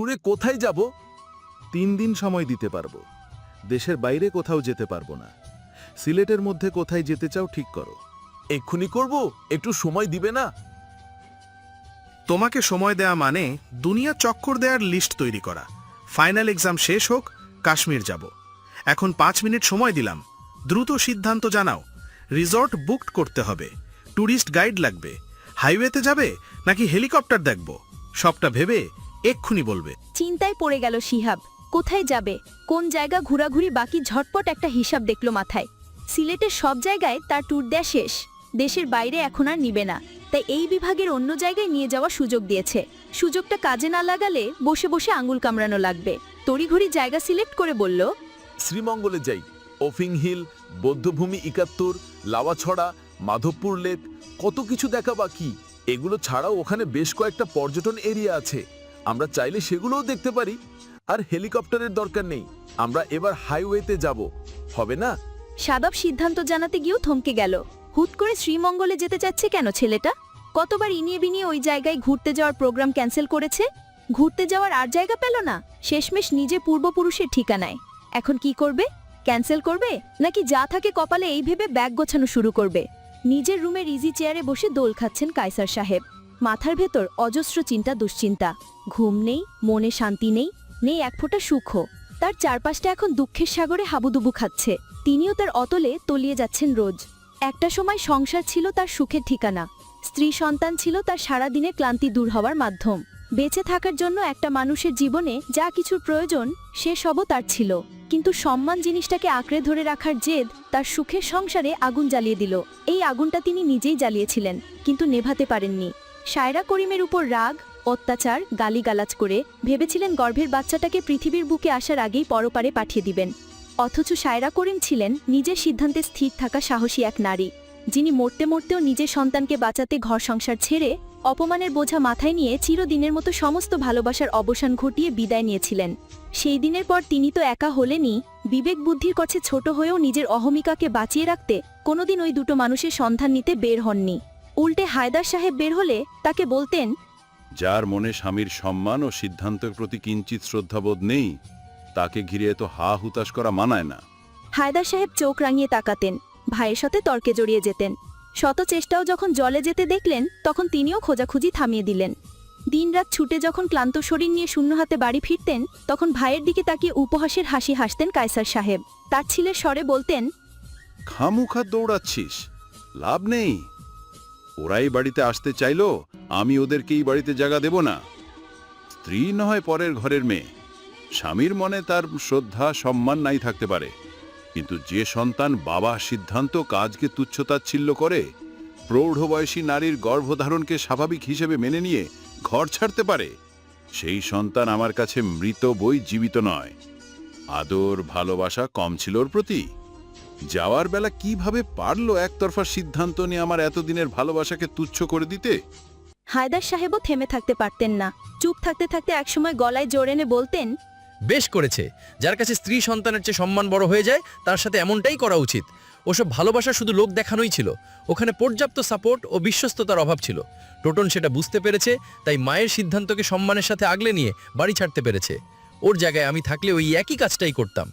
ট্যুরে কোথায় যাব? তিন দিন সময় দিতে পারব। দেশের বাইরে কোথাও যেতে পারব না। সিলেটের মধ্যে কোথায় যেতে চাও ঠিক করো। এক্ষুনি করব, একটু সময় দিবে না। তোমাকে সময় দেয়া মানে দুনিয়া চক্কর দেওয়ার লিস্ট তৈরি করা। ফাইনাল এক্সাম শেষ হোক, কাশ্মীর যাব। এখন পাঁচ মিনিট সময় দিলাম। দ্রুত সিদ্ধান্ত জানাও। রিসর্ট বুকড করতে হবে। ট্যুরিস্ট গাইড লাগবে। হাইওয়েতে যাবে নাকি হেলিকপ্টার দেখব? সবটা ভেবে এক্ষুনি বলবে। চিন্তায় পড়ে গেল শিহাব। কোথায় যাবে? কোন জায়গা ঘোরাঘুরি বাকি ঝটপট একটা হিসাব দেখল মাথায়। সিলেটের সব জায়গায় তার ট্যুর দেয়া শেষ। দেশের বাইরে এখন আর নিবে না। তাই এই বিভাগের অন্য জায়গায় নিয়ে যাওয়ার সুযোগ দিয়েছে। সুযোগটা কাজে না লাগালে বসে বসে আঙুল কামড়ানো লাগবে। তড়িঘড়ি জায়গা সিলেক্ট করে বলল শ্রীমঙ্গলে যাই। ওফিং হিল বৌদ্ধভূমি একাত্তর লাওয়াছড়া মাধবপুর লেক কত কিছু দেখা বাকি। এগুলো ছাড়াও ওখানে বেশ কয়েকটা পর্যটন এরিয়া আছে। আমরা চাইলে সেগুলোও দেখতে পারি। আর হেলিকপ্টারের দরকার নেই। আমরা এবার হাইওয়েতে যাব। হবে না? সাদব সিদ্ধান্ত জানাতে গিয়েও থমকে গেল। হুট করে শ্রীমঙ্গলে যেতে চাচ্ছে কেন ছেলেটা? কতবার ইনিয়ে বিনিয়ে ওই জায়গায় ঘুরতে যাওয়ার প্রোগ্রাম ক্যান্সেল করেছে? ঘুরতে যাওয়ার আর জায়গা পেল না? শেষমেশ নিজে পূর্বপুরুষের ঠিকানায়। এখন কি করবে? ক্যান্সেল করবে? নাকি যা থাকে কপালে এই ভেবে ব্যাগ গোছানো শুরু করবে? নিজের রুমের ইজি চেয়ারে বসে দোল খাচ্ছেন কায়সার সাহেব। মাথার ভেতর অজস্র চিন্তা, দুশ্চিন্তা। ঘুম নেই, মনে শান্তি নেই নেই এক ফোঁটা সুখ তার চারপাশটা এখন দুঃখের সাগরে হাবুডুবু খাচ্ছে। তিনিও তার অতলে তলিয়ে যাচ্ছেন রোজ। একটা সময় সংসার ছিল তার সুখের ঠিকানা। স্ত্রী সন্তান ছিল তার সারাদিনে ক্লান্তি দূর হওয়ার মাধ্যম। বেঁচে থাকার জন্য একটা মানুষের জীবনে যা কিছুর প্রয়োজন, সে সবও তার ছিল। কিন্তু সম্মান জিনিসটাকে আঁকড়ে ধরে রাখার জেদ তার সুখের সংসারে আগুন জ্বালিয়ে দিল। এই আগুনটা তিনি নিজেই জ্বালিয়েছিলেন, কিন্তু নেভাতে পারেননি। সায়রা করিমের উপর রাগ, অত্যাচার, গালিগালাজ করে ভেবেছিলেন গর্ভের বাচ্চাটাকে পৃথিবীর বুকে আসার আগেই পরপারে পাঠিয়ে দিবেন। অথচ সায়রা করিম ছিলেন নিজের সিদ্ধান্তে স্থির থাকা সাহসী এক নারী, যিনি মরতে মরতেও নিজের সন্তানকে বাঁচাতে ঘর সংসার ছেড়ে অপমানের বোঝা মাথায় নিয়ে চিরদিনের মতো সমস্ত ভালোবাসার অবসান ঘটিয়ে বিদায় নিয়েছিলেন। সেই দিনের পর তিনি তো একা হলেনই, বিবেক বুদ্ধির কাছে ছোট হয়েও নিজের অহমিকাকে বাঁচিয়ে রাখতে কোনোদিন ওই দুটো মানুষের সন্ধান নিতে বের হননি। উল্টে হায়দার সাহেব বের হলে তাকে বলতেন যার মনে স্বামীর সম্মান ও সিদ্ধান্তের প্রতি কিঞ্চিত শ্রদ্ধাবোধ নেই তাকে ঘিরে এত হা হুতাশ করা মানায় না। হায়দার সাহেব চোখ রাঙিয়ে তাকাতেন ভাইয়ের সাথে তর্কে জড়িয়ে যেতেন। শত চেষ্টাও যখন জলে যেতে দেখলেন তখন তিনিও খোঁজাখুঁজি থামিয়ে দিলেন। দিনরাত ছুটে যখন ক্লান্ত শরীর নিয়ে শূন্য হাতে বাড়ি ফিরতেন তখন ভাইয়ের দিকে তাকিয়ে উপহাসের হাসি হাসতেন কায়সার সাহেব। তার ছেলের স্বরে বলতেন খামুখা দৌড়াচ্ছিস লাভ নেই। ওরাই বাড়িতে আসতে চাইল, আমি ওদেরকেই বাড়িতে জায়গা দেব না। স্ত্রী নয় পরের ঘরের মেয়ে। স্বামীর মনে তার শ্রদ্ধা, সম্মান নাই থাকতে পারে। কিন্তু যে সন্তান বাবা সিদ্ধান্ত কাজকে তুচ্ছতাচ্ছিল্য করে প্রৌঢ় বয়সী নারীর গর্ভধারণকে স্বাভাবিক হিসেবে মেনে নিয়ে ঘর ছাড়তে পারে, সেই সন্তান আমার কাছে মৃত বই জীবিত নয়। আদর, ভালোবাসা কম ছিল ওর প্রতি। যাওয়ার বেলা কীভাবে পারল একতরফা সিদ্ধান্ত নিয়ে আমার এতদিনের ভালোবাসাকে তুচ্ছ করে দিতে? হায়দার সাহেবও থেমে থাকতে পারতেন না। চুপ থাকতে থাকতে একসময় গলায় জোর এনে বলতেন বেশ করেছে। যার কাছে স্ত্রী সন্তানের চেয়ে সম্মান বড় হয়ে যায় তার সাথে এমনটাই করা উচিত। ওসব ভালোবাসা শুধু লোক দেখানোই ছিল। ওখানে পর্যাপ্ত সাপোর্ট ও বিশ্বস্ততার অভাব ছিল। টোটন সেটা বুঝতে পেরেছে তাই মায়ের সিদ্ধান্তকে সম্মানের সাথে আগলে নিয়ে বাড়ি ছাড়তে পেরেছে। ওর জায়গায় আমি থাকলে ওই একই কাজটাই করতাম।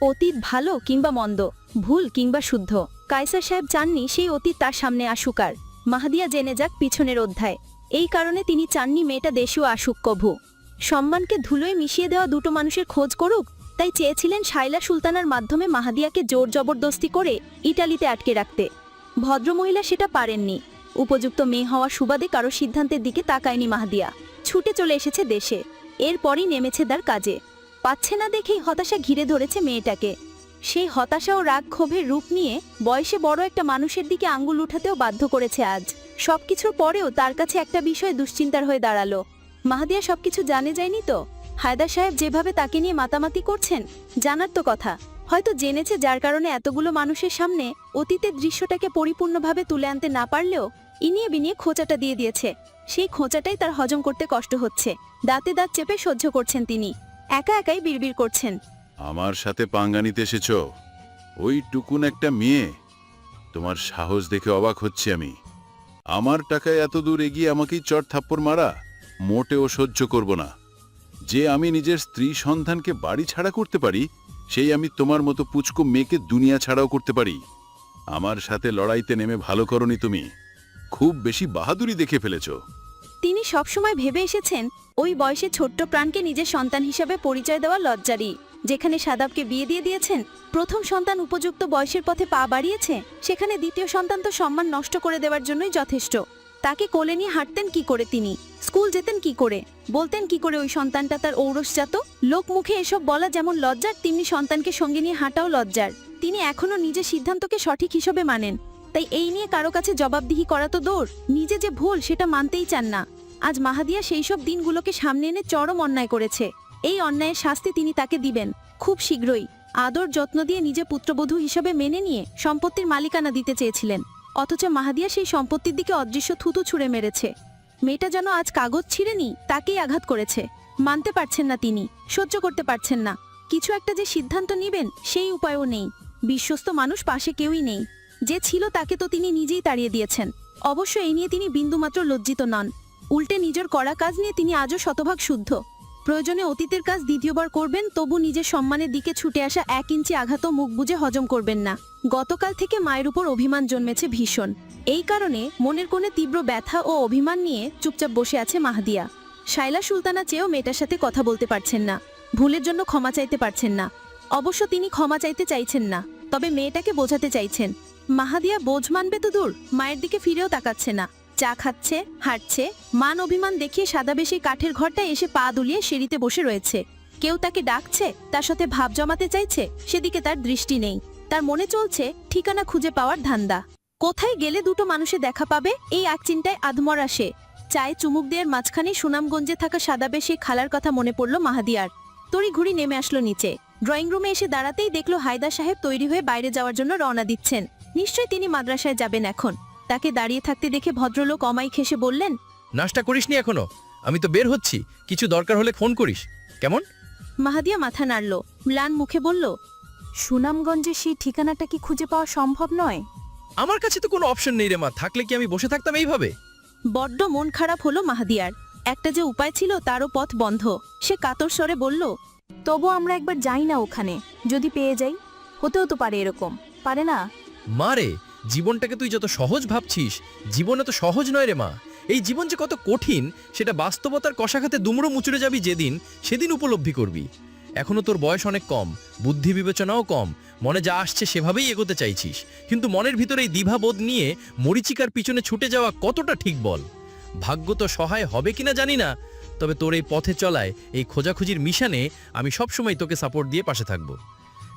অতীত ভালো কিংবা মন্দ, ভুল কিংবা শুদ্ধ। কায়সার সাহেব চাননি সেই অতীত তার সামনে আসুক আর। মাহাদিয়া জেনে যাক পিছনের অধ্যায়। এই কারণে তিনি চাননি মেয়েটা দেশেও আসুক কভু। সম্মানকে ধুলোয় মিশিয়ে দেওয়া দুটো মানুষের খোঁজ করুক, তাই চেয়েছিলেন শাইলা সুলতানার মাধ্যমে মাহাদিয়াকে জোর জবরদস্তি করে ইটালিতে আটকে রাখতে। ভদ্রমহিলা সেটা পারেননি। উপযুক্ত মেয়ে হওয়া সুবাদে কারও সিদ্ধান্তের দিকে তাকায়নি মাহাদিয়া। ছুটে চলে এসেছে দেশে। এরপরই নেমেছে তার কাজে। পাচ্ছে না দেখেই হতাশা ঘিরে ধরেছে মেয়েটাকে। সেই হতাশা ও রাগ ক্ষোভের রূপ নিয়ে বয়সে বড় একটা মানুষের দিকে আঙ্গুল উঠাতেও বাধ্য করেছে আজ। সবকিছুর পরেও তার কাছে একটা বিষয় দুশ্চিন্তার হয়ে দাঁড়াল। মাহাদিয়া সবকিছু জানে যায়নি তো? হায়দার সাহেব যেভাবে তাকে নিয়ে মাতামাতি করছেন, জানার তো কথা। হয়তো জেনেছে যার কারণে এতগুলো মানুষের সামনে অতীতের দৃশ্যটাকে পরিপূর্ণভাবে তুলে আনতে না পারলেও ইনিয়ে বিনিয়ে খোঁচাটা দিয়ে দিয়েছে। সেই খোঁচাটাই তার হজম করতে কষ্ট হচ্ছে। দাঁতে দাঁত চেপে সহ্য করছেন তিনি। একা একাই বিড়বিড় করছেন। আমার সাথে পাঙ্গা নিতে এসেছ? ওই টুকুন একটা মেয়ে। তোমার সাহস দেখে অবাক হচ্ছি আমি। আমার টাকায় এত দূর এগিয়ে আমাকেই চট থাপ্পড় মারা, মোটেও সহ্য করব না। যে আমি নিজের স্ত্রী সন্তানকে বাড়ি ছাড়া করতে পারি, সেই আমি তোমার মতো পুচকো মেয়েকে দুনিয়া ছাড়াও করতে পারি। আমার সাথে লড়াইতে নেমে ভালো করনি তুমি। খুব বেশি বাহাদুরি দেখে ফেলেছো। তিনি সবসময় ভেবে এসেছেন, ওই বয়সে ছোট্ট প্রাণকে নিজের সন্তান হিসেবে পরিচয় দেওয়া লজ্জারই। যেখানে সাদাবকে বিয়ে দিয়ে দিয়েছেন, প্রথম সন্তান উপযুক্ত বয়সের পথে পা বাড়িয়েছে, সেখানে দ্বিতীয় সন্তান তো সম্মান নষ্ট করে দেওয়ার জন্যই যথেষ্ট। তাকে কোলে নিয়ে হাঁটতেন কি করে তিনি? স্কুল যেতেন কি করে? বলতেন কি করে ওই সন্তানটা তার ঔরসজাত? লোক মুখে এসব বলা যেমন লজ্জার, তেমনি সন্তানকে সঙ্গে নিয়ে হাঁটাও লজ্জার। তিনি এখনও নিজের সিদ্ধান্তকে সঠিক হিসেবে মানেন। তাই এই নিয়ে কারও কাছে জবাবদিহি করা তো দৌড় নিজে যে ভুল, সেটা মানতেই চান না। আজ মাহাদিয়া সেই সব দিনগুলোকে সামনে এনে চরম অন্যায় করেছে। এই অন্যায়ের শাস্তি তিনি তাকে দিবেন, খুব শীঘ্রই। আদর যত্ন দিয়ে নিজে পুত্রবধূ হিসেবে মেনে নিয়ে সম্পত্তির মালিকানা দিতে চেয়েছিলেন। অথচ মাহাদিয়া সেই সম্পত্তির দিকে অদৃশ্য থুতু ছুঁড়ে মেরেছে। মেয়েটা যেন আজ কাগজ ছিঁড়েনি, তাকেই আঘাত করেছে। মানতে পারছেন না তিনি, সহ্য করতে পারছেন না। কিছু একটা যে সিদ্ধান্ত নেবেন, সেই উপায়ও নেই। বিশ্বস্ত মানুষ পাশে কেউই নেই। যে ছিল তাকে তো তিনি নিজেই তাড়িয়ে দিয়েছেন। অবশ্য এই নিয়ে তিনি বিন্দুমাত্র লজ্জিত নন। উল্টে নিজের করা কাজ নিয়ে তিনি আজও শতভাগ শুদ্ধ। প্রয়োজনে অতীতের কাজ দ্বিতীয়বার করবেন, তবু নিজের সম্মানের দিকে ছুটে আসা এক ইঞ্চি আঘাতও মুখ বুজে হজম করবেন না। গতকাল থেকে মায়ের উপর অভিমান জন্মেছে ভীষণ। এই কারণে মনের কোণে তীব্র ব্যথা ও অভিমান নিয়ে চুপচাপ বসে আছে মাহাদিয়া। শাইলা সুলতানা চেয়েও মেয়েটার সাথে কথা বলতে পারছেন না। ভুলের জন্য ক্ষমা চাইতে পারছেন না। অবশ্য তিনি ক্ষমা চাইতে চাইছেন না, তবে মেয়েটাকে বোঝাতে চাইছেন। মাহাদিয়া বোঝ মানবে তো দূর, মায়ের দিকে ফিরেও তাকাচ্ছে না। চা খাচ্ছে, হাঁটছে, মান অভিমান দেখিয়ে সাদা বেশি কাঠের ঘরটায় এসে পা দুলিয়ে সিঁড়িতে বসে রয়েছে। কেউ তাকে ডাকছে, তার সাথে ভাব জমাতে চাইছে, সেদিকে তার দৃষ্টি নেই। তার মনে চলছে, ঠিকানা খুঁজে পাওয়ার ধান্দা। কোথায় গেলে দুটো মানুষে দেখা পাবে, এই এক চিন্তায় আধমরা সে চায়ে চুমুক দেওয়ার মাঝখানে সুনামগঞ্জে থাকা সাদা বেশি খালার কথা মনে পড়ল মাহাদিয়ার। তড়ি ঘুড়ি নেমে আসলো নিচে। ড্রয়িং রুমে এসে দাঁড়াতেই দেখল হায়দা সাহেব তৈরি হয়ে বাইরে যাওয়ার জন্য রওনা দিচ্ছেন। নিশ্চয়ই তিনি মাদ্রাসায় যাবেন এখন। তাকে দাঁড়িয়ে থাকতে দেখে ভদ্রলোক অমাই খেসে বললেন নাশটা করিসনি এখনও? আমি তো বের হচ্ছি। কিছু দরকার হলে ফোন করিস। কেমন? মাহাদিয়া মাথা নাড়ল ম্লান মুখে বলল সুনামগঞ্জে সেই ঠিকানাটা কি খুঁজে পাওয়া সম্ভব নয়? আমার কাছে তো কোনো অপশন নেই রে মা। থাকলে কি আমি বসে থাকতাম এইভাবে? বড্ড মন খারাপ হলো মাহাদিয়ার। একটা যে উপায় ছিল তারও পথ বন্ধ। সে কাতর স্বরে বলল তবু আমরা একবার যাই না ওখানে। যদি পেয়ে যাই হতেও তো পারে এরকম। পারে না? মা রে, জীবনটাকে তুই যত সহজ ভাবছিস জীবনে তো সহজ নয় রে মা। এই জীবন যে কত কঠিন, সেটা বাস্তবতার কষাঘাতে দুমড়ো মুচড়ে যাবি যেদিন, সেদিন উপলব্ধি করবি। এখনও তোর বয়স অনেক কম, বুদ্ধি বিবেচনাও কম, মনে যা আসছে সেভাবেই এগোতে চাইছিস। কিন্তু মনের ভিতরে এই দ্বিধাবোধ নিয়ে মরিচিকার পিছনে ছুটে যাওয়া কতটা ঠিক বল? ভাগ্য তো সহায় হবে কিনা জানি না, তবে তোর এই পথে চলায়, এই খোঁজাখুঁজির মিশনে আমি সবসময় তোকে সাপোর্ট দিয়ে পাশে থাকব।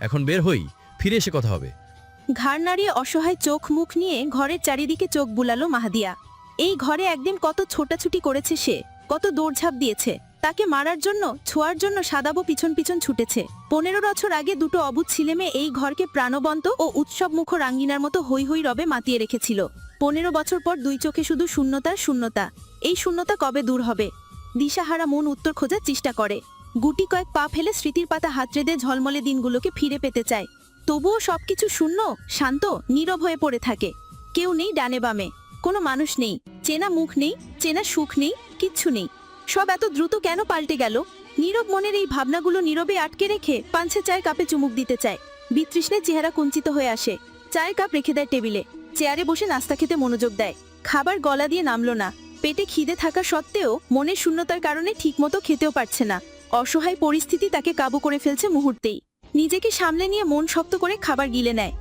এখন বের হই, ফিরে এসে কথা হবে। ঘাড় নাড়িয়ে অসহায় চোখ মুখ নিয়ে ঘরের চারিদিকে চোখ বুলালো মাহাদিয়া। এই ঘরে একদিন কত ছোটাছুটি করেছে সে, কত দৌড়ঝাঁপ দিয়েছে। তাকে মারার জন্য, ছোঁয়ার জন্য সাদাবো পিছন পিছন ছুটেছে। পনেরো বছর আগে দুটো অবুধ ছেলেমেয়ে এই ঘরকে প্রাণবন্ত ও উৎসব মুখ রাঙ্গিনার মতো হৈ হৈ রবে মাতিয়ে রেখেছিল। পনেরো বছর পর দুই চোখে শুধু শূন্যতার শূন্যতা। এই শূন্যতা কবে দূর হবে? দিশাহারা মন উত্তর খোঁজার চেষ্টা করে। গুটি কয়েক পা ফেলে স্মৃতির পাতা হাতড়ে দিয়ে ঝলমলে দিনগুলোকে ফিরে পেতে চায়। তবুও সবকিছু শূন্য, শান্ত, নীরব হয়ে পড়ে থাকে। কেউ নেই ডানে বামে। কোনো মানুষ নেই। চেনা মুখ নেই, চেনা সুখ নেই, কিচ্ছু নেই। সব এত দ্রুত কেন পাল্টে গেল? নীরব মনের এই ভাবনাগুলো নীরবে আটকে রেখে পাঞ্ছে চায়ের কাপে চুমুক দিতে চায়। বিতৃষ্ণের চেহারা কুঞ্চিত হয়ে আসে। চায়ের কাপ রেখে দেয় টেবিলে। চেয়ারে বসে নাস্তা খেতে মনোযোগ দেয়। খাবার গলা দিয়ে নামলো না। পেটে খিদে থাকা সত্ত্বেও মনের শূন্যতার কারণে ঠিকমতো খেতেও পারছে না। অসহায় পরিস্থিতি তাকে কাবু করে ফেলছে মুহূর্তেই। নিজেকে সামলে নিয়ে মন শক্ত করে খাবার গিলে নেয়।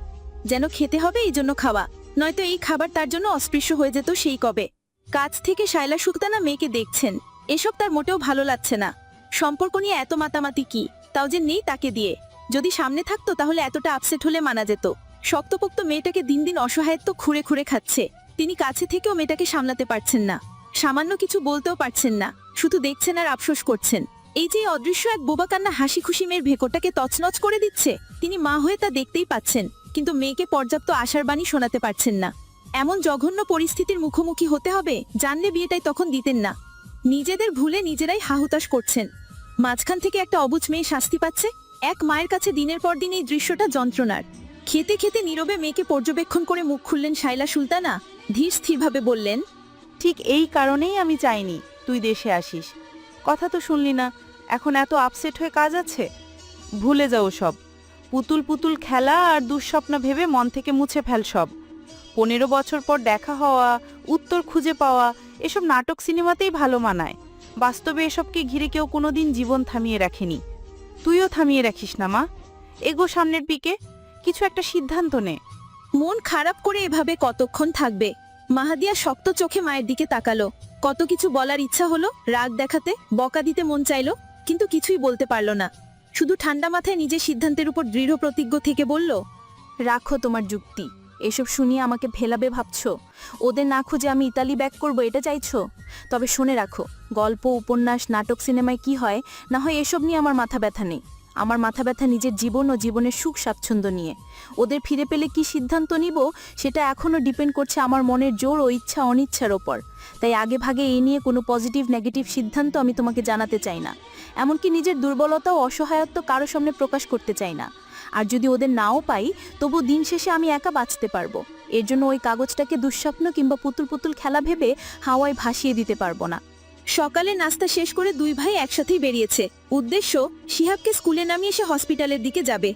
যেন খেতে হবে এই জন্য খাওয়া, নয়তো এই খাবার তার জন্য অস্পৃশ্য হয়ে যেত সেই কবে। কাছ থেকে শায়লা সুলতানা মেয়েকে দেখছেন। এসব তার মোটেও ভালো লাগছে না। সম্পর্ক নিয়ে এত মাতামাতি কি? তাও যে নেই তাকে দিয়ে। যদি সামনে থাকতো তাহলে এতটা আপসেট হলে মানা যেত। শক্তপোক্ত মেয়েটাকে দিন দিন অসহায়ত্ব খুঁড়ে খুঁড়ে খাচ্ছে। তিনি কাছে থেকেও মেয়েটাকে সামলাতে পারছেন না। সামান্য কিছু বলতেও পারছেন না। শুধু দেখছেন আর আফসোস করছেন। এই যে অদৃশ্য এক বোবা কান্না হাসি খুশি মেয়ের ভেকরটাকে তছনছ করে দিচ্ছে, তিনি মা হয়ে তা দেখতেই পাচ্ছেন, কিন্তু মেয়েকে পর্যাপ্ত আশার বাণী শোনাতে পারছেন না। এমন জঘন্য পরিস্থিতির মুখোমুখি হতে হবে, জানলে বিয়েটাই তখন দিতেন না। নিজেদের ভুলে নিজেরাই হাহুতাশ করছেন। মাঝখান থেকে একটা অবুজ মেয়ে শাস্তি পাচ্ছে, এক মায়ের কাছে দিনের পর দিন এই দৃশ্যটা যন্ত্রণার। খেতে খেতে নীরবে মেয়েকে পর্যবেক্ষণ করে মুখ খুললেন শাইলা সুলতানা, ধীর স্থিরভাবে বললেন, ঠিক এই কারণেই আমি চাইনি, তুই দেশে আসিস। কথা তো শুনলি না এখন এত আপসেট হয়ে কাজ আছে? ভুলে যাও সব। পুতুল পুতুল খেলা আর দুঃস্বপ্ন ভেবে মন থেকে মুছে ফেল সব। পনেরো বছর পর দেখা হওয়া, উত্তর খুঁজে পাওয়া, এসব নাটক সিনেমাতেই ভালো মানায়। বাস্তবে এসবকে ঘিরে কেউ কোনোদিন জীবন থামিয়ে রাখেনি? তুইও থামিয়ে রাখিস না, মা। এগো সামনের পিকে কিছু একটা সিদ্ধান্ত নে। মন খারাপ করে এভাবে কতক্ষণ থাকবে? মাহাদিয়া শক্ত চোখে মায়ের দিকে তাকালো। কত কিছু বলার ইচ্ছা হলো? রাগ দেখাতে? বকা দিতে মন চাইলো? কিন্তু কিছুই বলতে পারল না। শুধু ঠান্ডা মাথায় নিজের সিদ্ধান্তের উপর দৃঢ় প্রতিজ্ঞ থেকে বলল, রাখো তোমার যুক্তি। এসব শুনিয়ে আমাকে ভেলাবে ভাবছ? ওদের না খুঁজে আমি ইতালি ব্যাক করব, এটা চাইছো? তবে শুনে রাখো, গল্প, উপন্যাস, নাটক, সিনেমায় কি হয়? না হয় এসব নিয়ে আমার মাথা ব্যথা নেই। আমার মাথা ব্যথা নিজের জীবন ও জীবনের সুখ স্বাচ্ছন্দ্য নিয়ে। ওদের ফিরে পেলে কি সিদ্ধান্ত নিব, সেটা এখনও ডিপেন্ড করছে আমার মনের জোর ও ইচ্ছা অনিচ্ছার ওপর। তাই আগে ভাগে এই নিয়ে কোনো পজিটিভ, নেগেটিভ সিদ্ধান্ত আমি তোমাকে জানাতে চাই না। এমনকি নিজের দুর্বলতা ও অসহায়ত্ব কারও সামনে প্রকাশ করতে চাই না। আর যদি ওদের নাও পাই তবু দিন শেষে আমি একা বাঁচতে পারব। এর জন্য ওই কাগজটাকে দুঃস্বপ্ন কিংবা পুতুল পুতুল খেলা ভেবে হাওয়ায় ভাসিয়ে দিতে পারব না। সকালে নাস্তা শেষ করে দুই ভাই একসাথেই বেরিয়েছে। উদ্দেশ্য, শিহাবকে স্কুলে নামিয়ে সে হসপিটালের দিকে যাবে।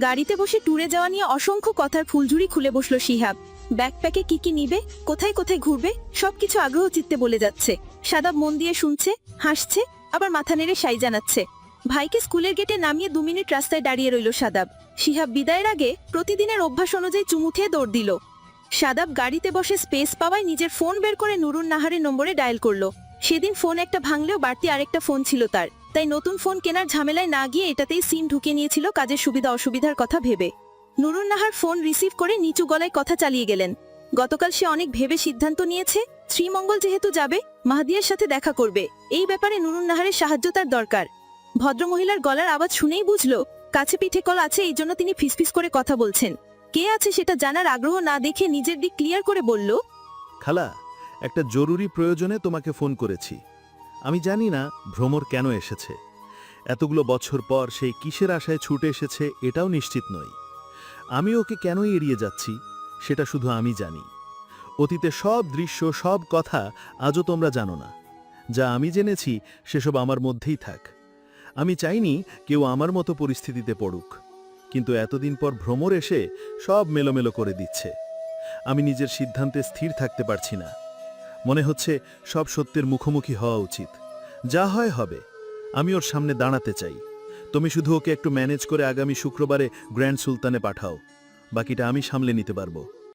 গাড়িতে বসে ট্যুরে যাওয়া নিয়ে অসংখ্য কথার ফুলঝুরি খুলে বসল শিহাব। ব্যাকপ্যাকে কি কি নিবে, কোথায় কোথায় ঘুরবে, সবকিছু আগ্রহ চিত্তে বলে যাচ্ছে। সাদাব মন দিয়ে শুনছে, হাসছে, আবার মাথা নেড়ে সাই জানাচ্ছে। ভাইকে স্কুলের গেটে নামিয়ে দু মিনিট রাস্তায় দাঁড়িয়ে রইল সাদাব। শিহাব বিদায়ের আগে প্রতিদিনের অভ্যাস অনুযায়ী চুমুঠিয়ে দৌড় দিল। সাদাব গাড়িতে বসে স্পেস পাওয়ায় নিজের ফোন বের করে নুরুন নাহারের নম্বরে ডায়াল করল। সেদিন ফোন একটা ভাঙলেও বাড়তি আরেকটা ফোন ছিল তার। তাই নতুন ফোন কেনার ঝামেলায় না গিয়ে এটাতেই সিম ঢুকে নিয়েছিল কাজের সুবিধা অসুবিধার কথা ভেবে। নুরুন নাহার ফোন রিসিভ করে নিচু গলায় কথা চালিয়ে গেলেন। গতকাল সে অনেক ভেবে সিদ্ধান্ত নিয়েছে, শ্রীমঙ্গল যেহেতু যাবে, মাহাদিয়ার সাথে দেখা করবে। এই ব্যাপারে নুরুন নাহারের সাহায্য তার দরকার। ভদ্রমহিলার গলার আওয়াজ শুনেই বুঝলো, কাছে পিঠে কল আছে এই জন্য তিনি ফিসফিস করে কথা বলছেন। কে আছে সেটা জানার আগ্রহ না দেখে নিজের দিক ক্লিয়ার করে বলল, খালা একটা জরুরি প্রয়োজনে তোমাকে ফোন করেছি। আমি জানি না ভ্রমর কেন এসেছে। এতগুলো বছর পর সেই কিসের আশায় ছুটে এসেছে এটাও নিশ্চিত নই। আমি ওকে কেনই এড়িয়ে যাচ্ছি, সেটা শুধু আমি জানি। অতীতে সব দৃশ্য, সব কথা আজও তোমরা জানো না। যা আমি জেনেছি, সেসব আমার মধ্যেই থাক। আমি চাইনি কেউ আমার মতো পরিস্থিতিতে পড়ুক। কিন্তু এতদিন পর ভ্রমর এসে সব মেলোমেলো করে দিচ্ছে। আমি নিজের সিদ্ধান্তে স্থির থাকতে পারছি না। মনে হচ্ছে সব সত্যের মুখোমুখি হওয়া উচিত। যা হয় হবে। আমি ওর সামনে দাঁড়াতে চাই। তুমি শুধু ওকে একটু ম্যানেজ করে আগামী শুক্রবারে গ্র্যান্ড সুলতানে পাঠাও। বাকিটা আমি সামলে নিতে পারব।